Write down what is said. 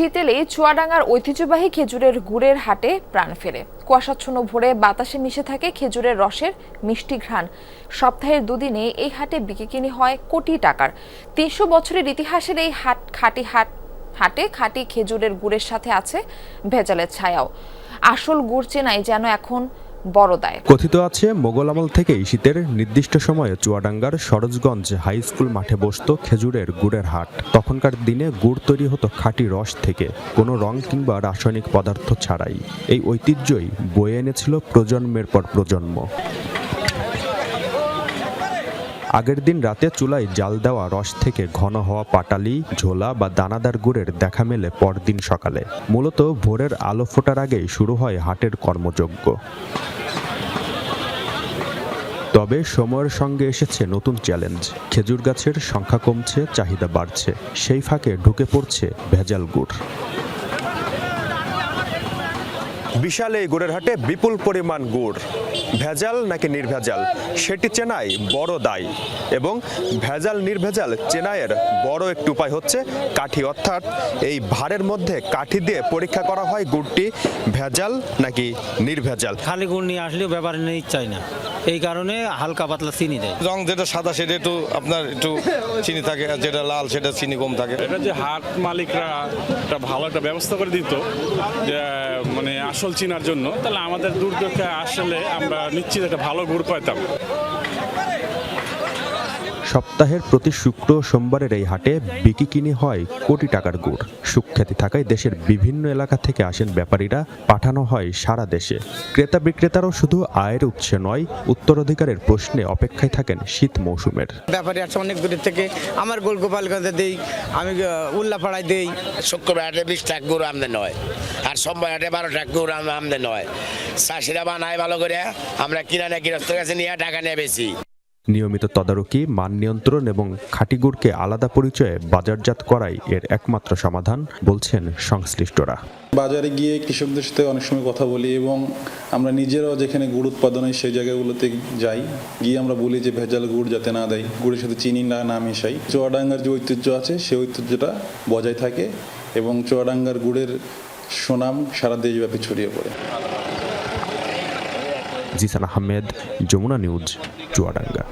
শীত এলেই চুয়াডাঙ্গার ঐতিহ্যবাহী খেজুরের গুড়ের হাটে প্রাণ ফেরে। কুয়াশাচ্ছন্ন ভোরে বাতাসে মিশে থাকে খেজুরের রসের মিষ্টি ঘ্রাণ। সপ্তাহের দুদিনে এই হাটে বিকিকিনি হয় কোটি টাকার। তিনশো বছরের ইতিহাসের এই হাট খাটি হাট, হাটে খাঁটি খেজুরের গুড়ের সাথে আছে ভেজালের ছায়াও। আসল গুড় চেনাই যেন এখন বড় দায়। কথিত আছে, মোগল আমল থেকেই শীতের নির্দিষ্ট সময়ে চুয়াডাঙ্গার সরোজগঞ্জ হাই স্কুল মাঠে বসত খেজুরের গুড়ের হাট। তখনকার দিনে গুড় তৈরি হতো খাঁটি রস থেকে, কোনো রং কিংবা রাসায়নিক পদার্থ ছাড়াই। এই ঐতিহ্যই বয়ে এনেছিল প্রজন্মের পর প্রজন্ম। আগের দিন রাতে চুলায় জাল দেওয়া রস থেকে ঘন হওয়া পাটালি, ঝোলা বা দানাদার গুড়ের দেখা মেলে পরদিন সকালে। মূলত ভোরের আলো ফোটার আগেই শুরু হয় হাটের কর্মযজ্ঞ। তবে সময়ের সঙ্গে এসেছে নতুন চ্যালেঞ্জ। খেজুর গাছের সংখ্যা কমছে, চাহিদা বাড়ছে। সেই ফাঁকে ঢুকে পড়ছে ভেজাল গুড়। বিশাল এই গুড়ের হাটে বিপুল পরিমাণ গুড়। ভেজাল নাকি নির্ভেজাল? সেটি চেনাই বড় দায় এবং ভেজাল নির্ভেজাল চেনাইয়ের বড় একটি উপায় হচ্ছে কাঠি। অর্থাৎ এই ভারের মধ্যে কাঠি দিয়ে পরীক্ষা করা হয় গুড়টি ভেজাল নাকি নির্ভেজাল। খালি গুড় নিয়ে আসলেও ব্যাপারে নিতে চাই না। এই কারণে হালকা পাতলা চিনি দেয়। রং যেটা সাদা সেটা একটু আপনার একটু চিনি থাকে আর যেটা লাল সেটা চিনি কম থাকে। এটা যে হাট মালিকরা একটা ভালো একটা ব্যবস্থা করে দিত যে মানে আসল চিনার জন্য তাহলে আমাদের দুর্দশা আসলে আমরা নিশ্চিত একটা ভালো গুড় পাইতাম। সপ্তাহের প্রতি শুক্র সোমবারের এই হাটে বিকি কিনি হয় কোটি টাকার গুড়। সুখ্যাতি থাকায় দেশের বিভিন্ন এলাকা থেকে আসেন ব্যাপারীরা পাঠানো হয় সারা দেশে। ক্রেতা বিক্রেতারাও শুধু আয়ের উৎসে নয় উত্তরাধিকারের প্রশ্নে অপেক্ষায় থাকেন শীত মৌসুমের। ব্যাপারী আছে অনেক দূরের থেকে। আমার গোলগোপালগঞ্জে দেই আমি উল্লাপাড়ায় দেই। শুক্রবার হাটে বিশ টাকা গরু আমদানি হয় আর সোমবার হাটে বারো টাকা গরু আম- আমদানি হয়। চাষিরা বানায় ভালো করে আমরা কিনা না গৃহস্থের কাছে নিয়ে টাকা নিয়ে বেশি নিয়মিত তদারকি মান নিয়ন্ত্রণ এবং খাঁটি গুড়কে আলাদা পরিচয়ে বাজারজাত করাই এর একমাত্র সমাধান বলছেন সংশ্লিষ্টরা। বাজারে গিয়ে কৃষকদের সাথে অনেক সময় কথা বলি এবং আমরা নিজেরাও যেখানে গুড় উৎপাদন হয় সেই জায়গাগুলোতে যাই। গিয়ে আমরা বলি যে ভেজাল গুড় যাতে না দেয় গুড়ের সাথে চিনি না না মেশাই। চুয়াডাঙ্গার যে ঐতিহ্য আছে সেই ঐতিহ্যটা বজায় থাকে এবং চুয়াডাঙ্গার গুড়ের সুনাম সারা দেশব্যাপী ছড়িয়ে পড়ে। জিসান আহমেদ যমুনা নিউজ। চুয়াডাঙ্গা।